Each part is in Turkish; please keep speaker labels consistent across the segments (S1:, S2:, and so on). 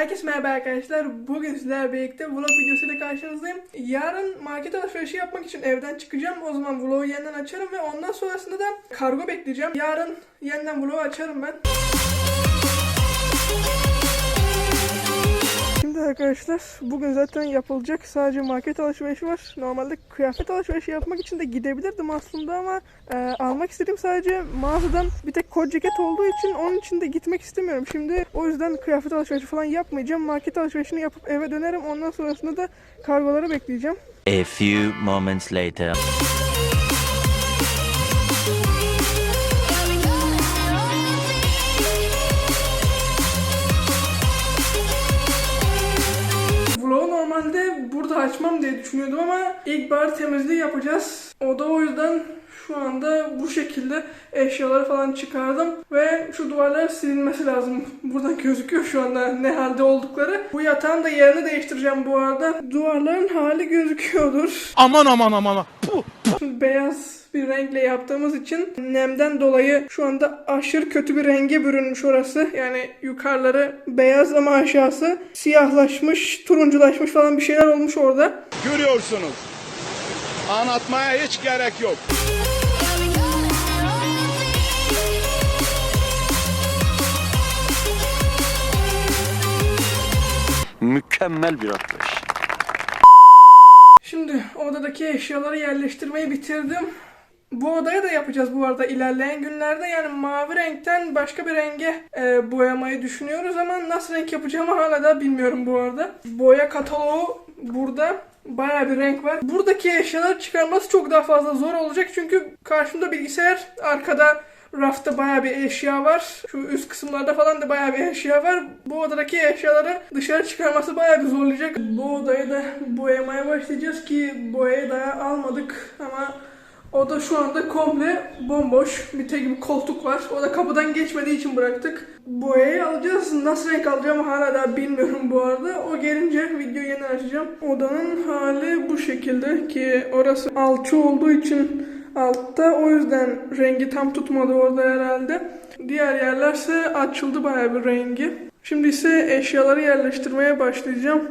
S1: Herkese merhaba arkadaşlar. Bugün sizlerle birlikte vlog videosuyla karşınızdayım. Yarın market alışverişi yapmak için evden çıkacağım. O zaman vlogu yeniden açarım ve ondan sonrasında da kargo bekleyeceğim. Yarın yeniden vlogu açarım ben. Şimdi arkadaşlar bugün zaten yapılacak sadece market alışverişi var. Normalde kıyafet alışverişi yapmak için de gidebilirdim aslında ama e, almak istediğim sadece mağazadan bir tek kot ceket olduğu için onun için de gitmek istemiyorum. Şimdi o yüzden kıyafet alışverişi falan yapmayacağım. Market alışverişini yapıp eve dönerim. Ondan sonrasında da kargoları bekleyeceğim.
S2: A few moments later.
S1: Düşünüyordum ama ilkbahar temizliği yapacağız. O da o yüzden şu anda bu şekilde eşyaları falan çıkardım ve şu duvarlar silinmesi lazım. Buradan gözüküyor şu anda ne halde oldukları. Bu yatağın da yerini değiştireceğim bu arada. Duvarların hali gözüküyordur.
S3: Aman aman aman. Puh.
S1: Beyaz bir renkle yaptığımız için nemden dolayı şu anda aşırı kötü bir renge bürünmüş orası. Yani yukarıları beyaz ama aşağısı siyahlaşmış, turunculaşmış falan bir şeyler olmuş orada.
S3: Görüyorsunuz. Anlatmaya hiç gerek yok.
S2: Mükemmel bir atlayış.
S1: Şimdi odadaki eşyaları yerleştirmeyi bitirdim. Bu odaya da yapacağız bu arada ilerleyen günlerde. Yani mavi renkten başka bir renge e, boyamayı düşünüyoruz ama nasıl renk yapacağımı hala da bilmiyorum bu arada. Boya kataloğu burada. Bayağı bir renk var. Buradaki eşyaları çıkarması çok daha fazla zor olacak çünkü karşımda bilgisayar, arkada rafta bayağı bir eşya var. Şu üst kısımlarda falan da bayağı bir eşya var. Bu odadaki eşyaları dışarı çıkarması bayağı bir zorlayacak. Bu odayı da boyamaya başlayacağız ki boyayı daha almadık ama o da şu anda komple bomboş. Tek bir koltuk var. O da kapıdan geçmediği için bıraktık. Boyayı alacağız. Nasıl renk alacağımı hala daha bilmiyorum bu arada. O gelince videoyu yeni açacağım. Odanın hali bu şekilde ki orası alçı olduğu için altta. O yüzden rengi tam tutmadı orada herhalde. Diğer yerlerse açıldı bayağı bir rengi. Şimdi ise eşyaları yerleştirmeye başlayacağım.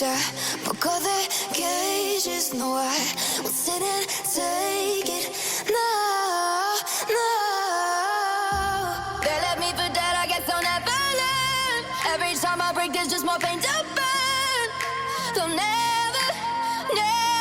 S4: I broke all the cages No, I won't sit and take it. No, no. They left me for dead, I guess I'll never learn. Every time I break, there's just more pain to burn. They'll never, never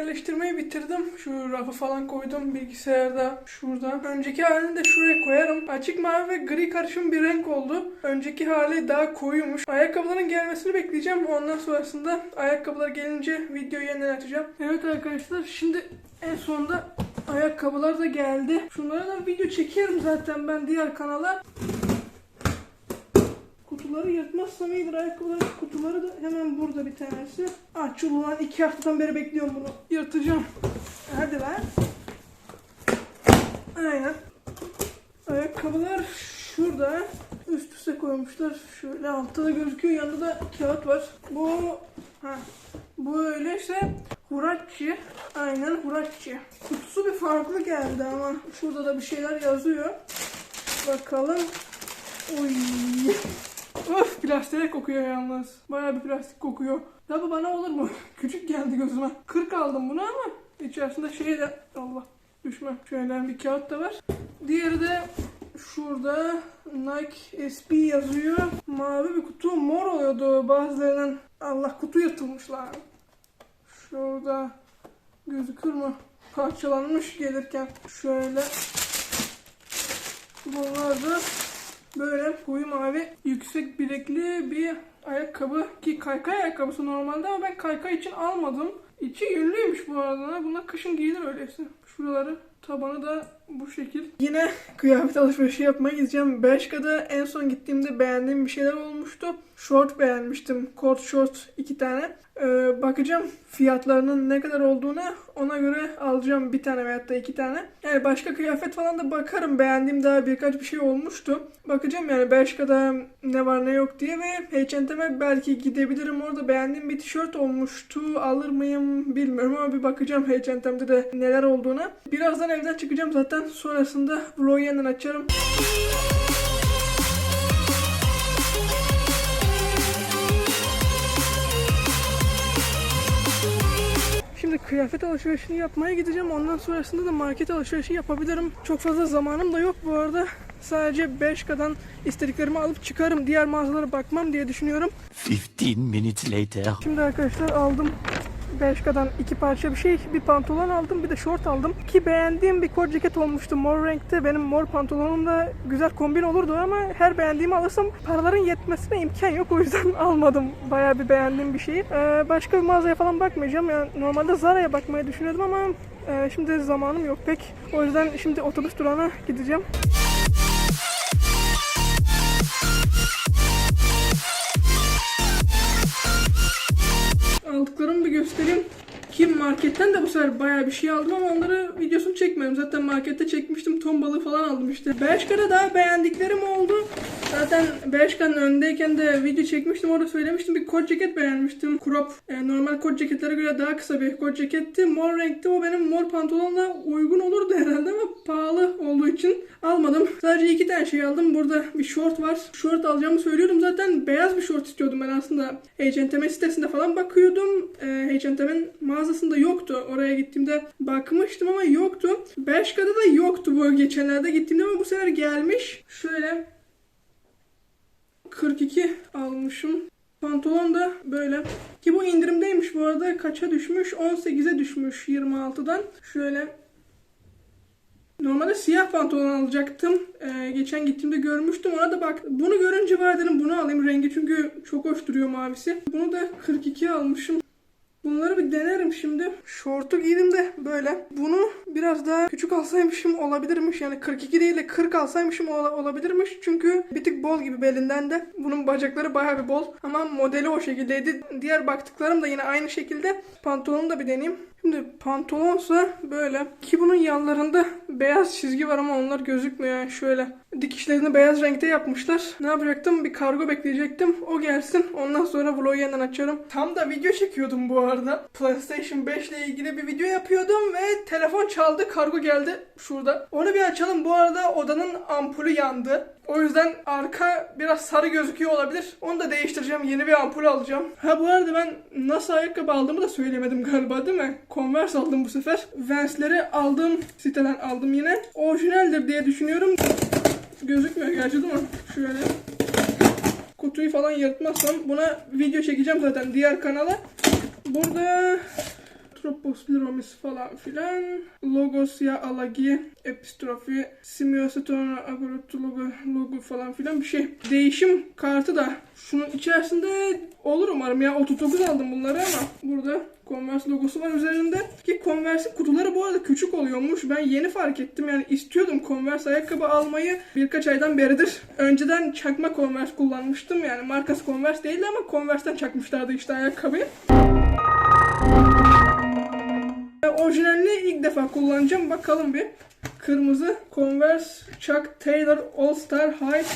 S1: yerleştirmeyi bitirdim. Şu rafı falan koydum bilgisayarda şurada. Önceki halini de şuraya koyarım. Açık mavi ve gri karışım bir renk oldu. Önceki hali daha koyuymuş. Ayakkabıların gelmesini bekleyeceğim. Ondan sonrasında ayakkabılar gelince videoyu yeniden açacağım. Evet arkadaşlar şimdi en sonunda ayakkabılar da geldi. Şunlara da video çekerim zaten ben diğer kanala. Kutuları yırtmazsam iyidir. Ayakkabıların kutuları da hemen burada bir tanesi. Açıl ulan iki haftadan beri bekliyorum bunu. Yırtacağım. Hadi lan. Aynen. Ayakkabılar şurada. Üst üste koymuşlar. Şöyle altta da gözüküyor. Yanında da kağıt var. Bu ha, bu öyleyse Huraççı. Aynen Huraççı. Kutusu bir farklı geldi ama şurada da bir şeyler yazıyor. Bakalım. Uy. Plastik kokuyor yalnız. Bayağı bir plastik kokuyor. Tabi bana olur mu? Küçük geldi gözüme. 40 aldım bunu ama içerisinde şey de Allah düşme. Şöyle bir kağıt da var. Diğeri de şurada Nike SB yazıyor. Mavi bir kutu mor oluyordu bazılarının. Allah kutu yırtılmışlar. Şurada gözükür mü? Parçalanmış gelirken. Şöyle. Bunlar da Böyle koyu mavi yüksek bilekli bir ayakkabı ki kaykay ayakkabısı normalde ama ben kaykay için almadım. İçi yünlüymüş bu arada. Bunlar kışın giyilir öyleyse. Şuraları tabanı da bu şekil. Yine kıyafet alışverişi yapmaya gideceğim. Bershka'da en son gittiğimde beğendiğim bir şeyler olmuştu. Short beğenmiştim. Kort short iki tane. Ee, bakacağım fiyatlarının ne kadar olduğunu ona göre alacağım bir tane veyahut da iki tane. Yani başka kıyafet falan da bakarım. Beğendiğim daha birkaç bir şey olmuştu. Bakacağım yani Bershka'da ne var ne yok diye ve H&M'e belki gidebilirim. Orada beğendiğim bir tişört olmuştu. Alır mıyım bilmiyorum ama bir bakacağım H&M'de de neler olduğuna. Birazdan evden çıkacağım zaten. Sonrasında vlogu yeniden açarım. Kıyafet alışverişini yapmaya gideceğim. Ondan sonrasında da market alışverişi yapabilirim. Çok fazla zamanım da yok bu arada. Sadece Bershka'dan istediklerimi alıp çıkarım. Diğer mağazalara bakmam diye düşünüyorum.
S2: 15 minutes later.
S1: Şimdi arkadaşlar aldım. Bershka'dan iki parça bir şey, bir pantolon aldım, bir de şort aldım. Ki beğendiğim bir kot ceket olmuştu mor renkte. Benim mor pantolonumla güzel kombin olurdu ama her beğendiğimi alırsam paraların yetmesine imkan yok. O yüzden almadım. Bayağı bir beğendiğim bir şeyi. Ee, başka bir mağazaya falan bakmayacağım. Yani normalde Zara'ya bakmayı düşünüyordum ama e, şimdi zamanım yok pek. O yüzden şimdi otobüs durağına gideceğim. Aldıklarımı bir göstereyim. Ki marketten de bu sefer bayağı bir şey aldım ama onları videosunu çekmiyorum. Zaten markette çekmiştim. Ton balığı falan aldım işte. Bershka'da daha beğendiklerim oldu. Zaten Bershka'nın önündeyken de video çekmiştim. Orada söylemiştim. Bir kot ceket beğenmiştim. Crop. e, normal kot ceketlere göre daha kısa bir kot ceketti. Mor renkte. O benim mor pantolonla uygun olurdu herhalde ama pahalı olduğu için almadım. Sadece iki tane şey aldım. Burada bir short var. Short alacağımı söylüyordum. Zaten beyaz bir short istiyordum ben aslında. H&M sitesinde falan bakıyordum. Ee, H&M'in mağazasında yoktu. Oraya gittiğimde bakmıştım ama yoktu. Bershka'da da yoktu bu geçenlerde gittiğimde ama bu sefer gelmiş. Şöyle 42 almışım. Pantolon da böyle. Ki bu indirimdeymiş bu arada. Kaça düşmüş? 18'e düşmüş 26'dan. Şöyle Normalde siyah pantolon alacaktım. Ee, geçen gittiğimde görmüştüm. Ona da bak. Bunu görünce var dedim bunu alayım. Rengi çünkü çok hoş duruyor mavisi. Bunu da 42 almışım. Bunları bir denerim şimdi. Şortu giydim de böyle. Bunu biraz daha küçük alsaymışım olabilirmiş. Yani 42 değil de 40 alsaymışım ola- olabilirmiş. Çünkü bir tık bol gibi belinden de. Bunun bacakları bayağı bir bol. Ama modeli o şekildeydi. Diğer baktıklarım da yine aynı şekilde. Pantolonu da bir deneyeyim. Şimdi pantolonsa böyle. Ki bunun yanlarında beyaz çizgi var ama onlar gözükmüyor. Yani şöyle. Dikişlerini beyaz renkte yapmışlar. Ne yapacaktım? Bir kargo bekleyecektim. O gelsin. Ondan sonra vlogu yeniden açarım. Tam da video çekiyordum bu arada. PlayStation 5 ile ilgili bir video yapıyordum ve telefon çaldı. Kargo geldi şurada. Onu bir açalım. Bu arada odanın ampulü yandı. O yüzden arka biraz sarı gözüküyor olabilir. Onu da değiştireceğim. Yeni bir ampul alacağım. Ha bu arada ben nasıl ayakkabı aldığımı da söylemedim galiba değil mi? Converse aldım bu sefer. Vans'leri aldım. Siteden aldım yine. Orijinaldir diye düşünüyorum. Gözükmüyor gerçi değil mi? Şöyle. Kutuyu falan yırtmazsam buna video çekeceğim zaten diğer kanala. Burada Tropos Liromis falan filan. Logos ya alagi, epistrofi, simyoseton, agorotu logo, logo falan filan bir şey. Değişim kartı da şunun içerisinde olur umarım ya. 39 aldım bunları ama burada Converse logosu var üzerinde. Ki Converse'in kutuları bu arada küçük oluyormuş. Ben yeni fark ettim. Yani istiyordum Converse ayakkabı almayı birkaç aydan beridir. Önceden çakma Converse kullanmıştım. Yani markası Converse değildi ama Converse'ten çakmışlardı işte ayakkabıyı. Orijinalini ilk defa kullanacağım. Bakalım bir. Kırmızı Converse Chuck Taylor All Star High.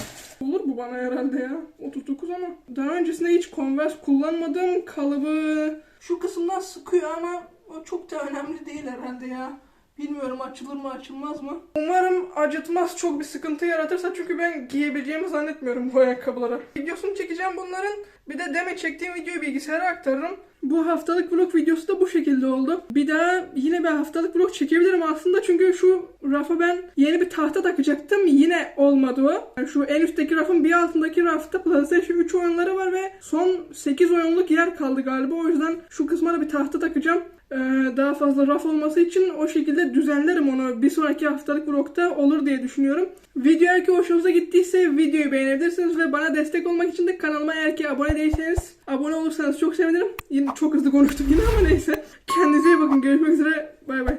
S1: Olur bu bana herhalde ya. 39 ama. Daha öncesinde hiç Converse kullanmadım. Kalıbı şu kısımdan sıkıyor ama o çok da önemli değil herhalde ya. Bilmiyorum açılır mı açılmaz mı. Umarım acıtmaz çok bir sıkıntı yaratırsa çünkü ben giyebileceğimi zannetmiyorum bu ayakkabıları. Videosunu çekeceğim bunların. Bir de deme çektiğim videoyu bilgisayara aktarırım. Bu haftalık vlog videosu da bu şekilde oldu. Bir daha yine bir haftalık vlog çekebilirim aslında çünkü şu rafa ben yeni bir tahta takacaktım. Yine olmadı o. Yani şu en üstteki rafın bir altındaki rafta PlayStation 3 oyunları var ve son 8 oyunluk yer kaldı galiba. O yüzden şu kısma da bir tahta takacağım. Ee, daha fazla raf olması için o şekilde düzenlerim onu. Bir sonraki haftalık vlogta olur diye düşünüyorum. Video eğer ki hoşunuza gittiyse videoyu beğenebilirsiniz ve bana destek olmak için de kanalıma eğer ki abone değilseniz Abone olursanız çok sevinirim. Yine çok hızlı konuştum yine ama neyse. Kendinize iyi bakın. Görüşmek üzere. Bay bay.